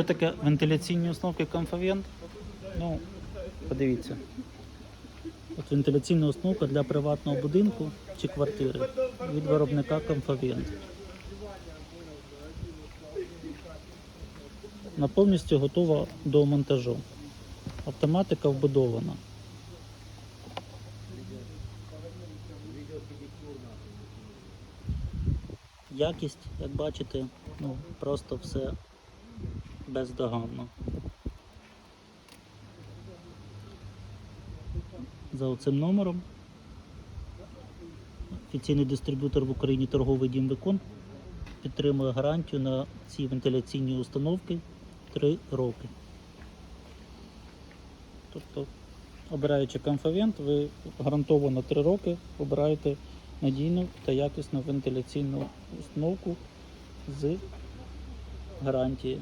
Що таке вентиляційні установки Comfavent? Ну, подивіться. От вентиляційна установка для приватного будинку чи квартири від виробника Comfavent. Вона повністю готова до монтажу. Автоматика вбудована. Якість, як бачите, ну, просто все бездоганно. За оцим номером. Офіційний дистриб'ютор в Україні торговий дім Викон підтримує гарантію на ці вентиляційні установки 3 роки. Тобто, обираючи Comfavent, ви гарантовано 3 роки обираєте надійну та якісну вентиляційну установку з гарантією.